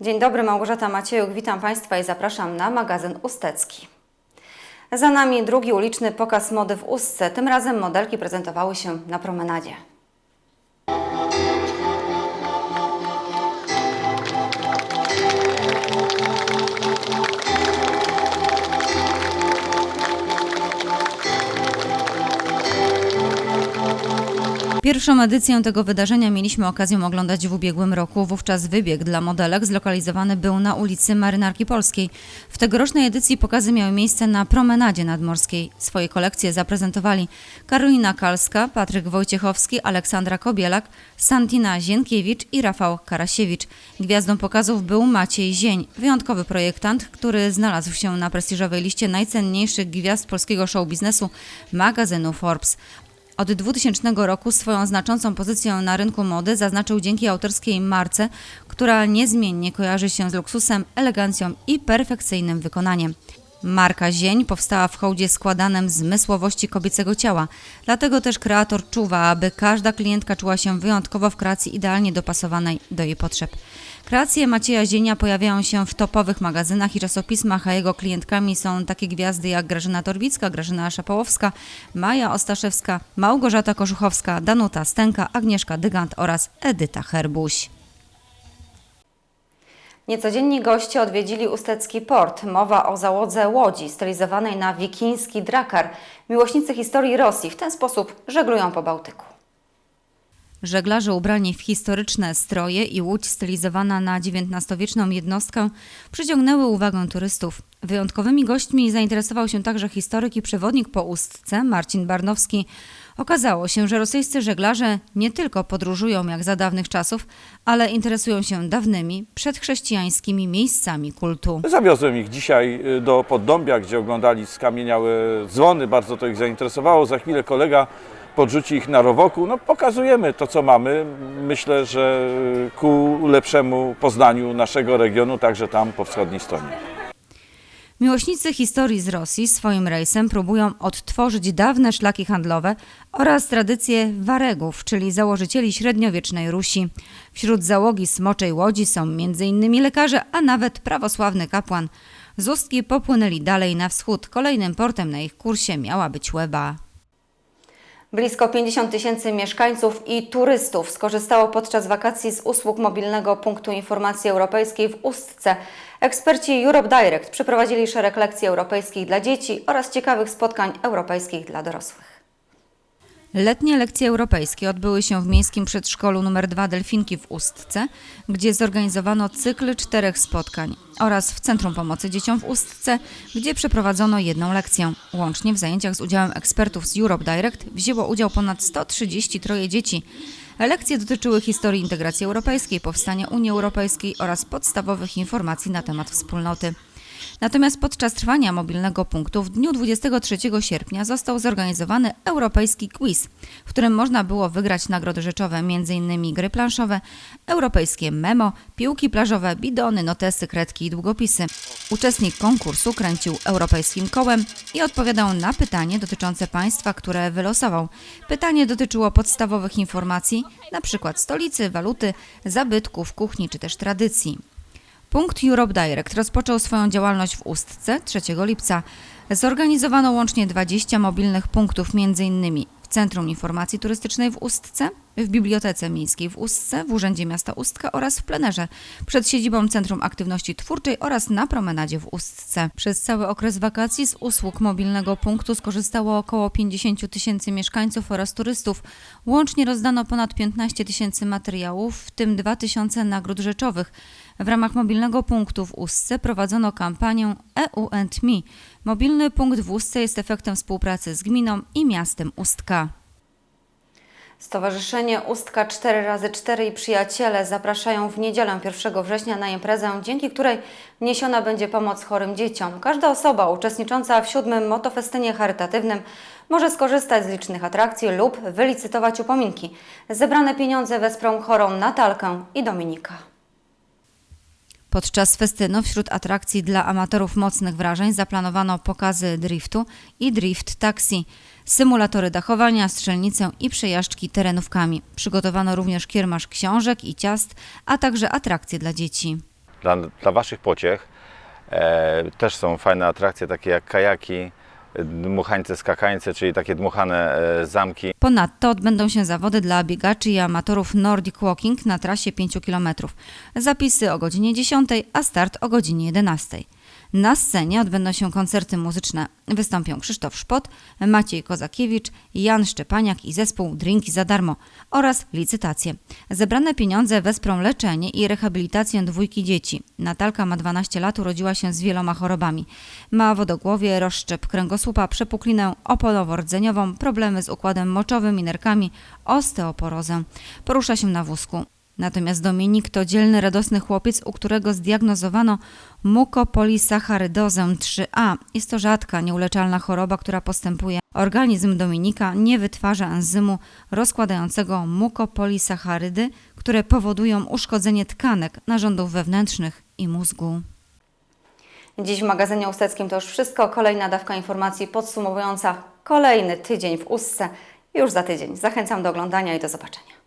Dzień dobry, Małgorzata Maciejuk, witam Państwa i zapraszam na magazyn Ustecki. Za nami drugi uliczny pokaz mody w Ustce. Tym razem modelki prezentowały się na promenadzie. Pierwszą edycję tego wydarzenia mieliśmy okazję oglądać w ubiegłym roku. Wówczas wybieg dla modelek zlokalizowany był na ulicy Marynarki Polskiej. W tegorocznej edycji pokazy miały miejsce na promenadzie nadmorskiej. Swoje kolekcje zaprezentowali Karolina Kalska, Patryk Wojciechowski, Aleksandra Kobielak, Santina Zienkiewicz i Rafał Karasiewicz. Gwiazdą pokazów był Maciej Zień, wyjątkowy projektant, który znalazł się na prestiżowej liście najcenniejszych gwiazd polskiego show biznesu magazynu Forbes. Od 2000 roku swoją znaczącą pozycję na rynku mody zaznaczył dzięki autorskiej marce, która niezmiennie kojarzy się z luksusem, elegancją i perfekcyjnym wykonaniem. Marka Zień powstała w hołdzie składanym zmysłowości kobiecego ciała, dlatego też kreator czuwa, aby każda klientka czuła się wyjątkowo w kreacji idealnie dopasowanej do jej potrzeb. Kreacje Macieja Zienia pojawiają się w topowych magazynach i czasopismach, a jego klientkami są takie gwiazdy jak Grażyna Torbicka, Grażyna Szapałowska, Maja Ostaszewska, Małgorzata Koszuchowska, Danuta Stęka, Agnieszka Dygant oraz Edyta Herbuś. Niecodzienni goście odwiedzili Ustecki Port. Mowa o załodze łodzi stylizowanej na wikiński drakar. Miłośnicy historii Rosji w ten sposób żeglują po Bałtyku. Żeglarze ubrani w historyczne stroje i łódź stylizowana na XIX-wieczną jednostkę przyciągnęły uwagę turystów. Wyjątkowymi gośćmi zainteresował się także historyk i przewodnik po Ustce Marcin Barnowski. Okazało się, że rosyjscy żeglarze nie tylko podróżują jak za dawnych czasów, ale interesują się dawnymi, przedchrześcijańskimi miejscami kultu. Zawiozłem ich dzisiaj y, do Poddąbia, gdzie oglądali skamieniałe dzwony, bardzo to ich zainteresowało. Za chwilę kolega podrzuci ich na rowoku. No, pokazujemy to, co mamy. Myślę, że ku lepszemu poznaniu naszego regionu, także tam po wschodniej stronie. Miłośnicy historii z Rosji swoim rejsem próbują odtworzyć dawne szlaki handlowe oraz tradycje waregów, czyli założycieli średniowiecznej Rusi. Wśród załogi smoczej łodzi są m.in. lekarze, a nawet prawosławny kapłan. Z Ustki popłynęli dalej na wschód. Kolejnym portem na ich kursie miała być Łeba. Blisko 50 tysięcy mieszkańców i turystów skorzystało podczas wakacji z usług mobilnego punktu informacji europejskiej w Ustce. Eksperci Europe Direct przeprowadzili szereg lekcji europejskich dla dzieci oraz ciekawych spotkań europejskich dla dorosłych. Letnie lekcje europejskie odbyły się w miejskim przedszkolu nr 2 Delfinki w Ustce, gdzie zorganizowano cykl czterech spotkań oraz w Centrum Pomocy Dzieciom w Ustce, gdzie przeprowadzono jedną lekcję. Łącznie w zajęciach z udziałem ekspertów z Europe Direct wzięło udział ponad 133 dzieci. Lekcje dotyczyły historii integracji europejskiej, powstania Unii Europejskiej oraz podstawowych informacji na temat wspólnoty. Natomiast podczas trwania mobilnego punktu w dniu 23 sierpnia został zorganizowany europejski quiz, w którym można było wygrać nagrody rzeczowe m.in. gry planszowe, europejskie memo, piłki plażowe, bidony, notesy, kredki i długopisy. Uczestnik konkursu kręcił europejskim kołem i odpowiadał na pytanie dotyczące państwa, które wylosował. Pytanie dotyczyło podstawowych informacji, np. stolicy, waluty, zabytków, kuchni czy też tradycji. Punkt Europe Direct rozpoczął swoją działalność w Ustce 3 lipca. Zorganizowano łącznie 20 mobilnych punktów, m.in. w Centrum Informacji Turystycznej w Ustce, w Bibliotece Miejskiej w Ustce, w Urzędzie Miasta Ustka oraz w plenerze przed siedzibą Centrum Aktywności Twórczej oraz na promenadzie w Ustce. Przez cały okres wakacji z usług mobilnego punktu skorzystało około 50 tysięcy mieszkańców oraz turystów. Łącznie rozdano ponad 15 tysięcy materiałów, w tym 2 tysiące nagród rzeczowych. W ramach mobilnego punktu w Ustce prowadzono kampanię EU and Me. Mobilny punkt w Ustce jest efektem współpracy z gminą i miastem Ustka. Stowarzyszenie Ustka 4x4 i przyjaciele zapraszają w niedzielę 1 września na imprezę, dzięki której niesiona będzie pomoc chorym dzieciom. Każda osoba uczestnicząca w siódmym motofestynie charytatywnym może skorzystać z licznych atrakcji lub wylicytować upominki. Zebrane pieniądze wesprą chorą Natalkę i Dominika. Podczas festynu wśród atrakcji dla amatorów mocnych wrażeń zaplanowano pokazy driftu i drift taxi, symulatory dachowania, strzelnicę i przejażdżki terenówkami. Przygotowano również kiermasz książek i ciast, a także atrakcje dla dzieci. dla, dla Waszych pociech e, też są fajne atrakcje, takie jak kajaki, dmuchańce, skakańce, czyli takie dmuchane e, zamki. Ponadto odbędą się zawody dla biegaczy i amatorów Nordic Walking na trasie 5 km. Zapisy o godzinie 10, a start o godzinie 11. Na scenie odbędą się koncerty muzyczne. Wystąpią Krzysztof Szpot, Maciej Kozakiewicz, Jan Szczepaniak i zespół Drinki za darmo oraz licytacje. Zebrane pieniądze wesprą leczenie i rehabilitację dwójki dzieci. Natalka ma 12 lat, urodziła się z wieloma chorobami. Ma wodogłowie, rozszczep kręgosłupa, przepuklinę oponowo-rdzeniową, problemy z układem moczowym i nerkami, osteoporozę. Porusza się na wózku. Natomiast Dominik to dzielny, radosny chłopiec, u którego zdiagnozowano mukopolisacharydozę 3A. Jest to rzadka, nieuleczalna choroba, która postępuje. Organizm Dominika nie wytwarza enzymu rozkładającego mukopolisacharydy, które powodują uszkodzenie tkanek, narządów wewnętrznych i mózgu. Dziś w magazynie Usteckim to już wszystko. Kolejna dawka informacji podsumowująca kolejny tydzień w Ustce już za tydzień. Zachęcam do oglądania i do zobaczenia.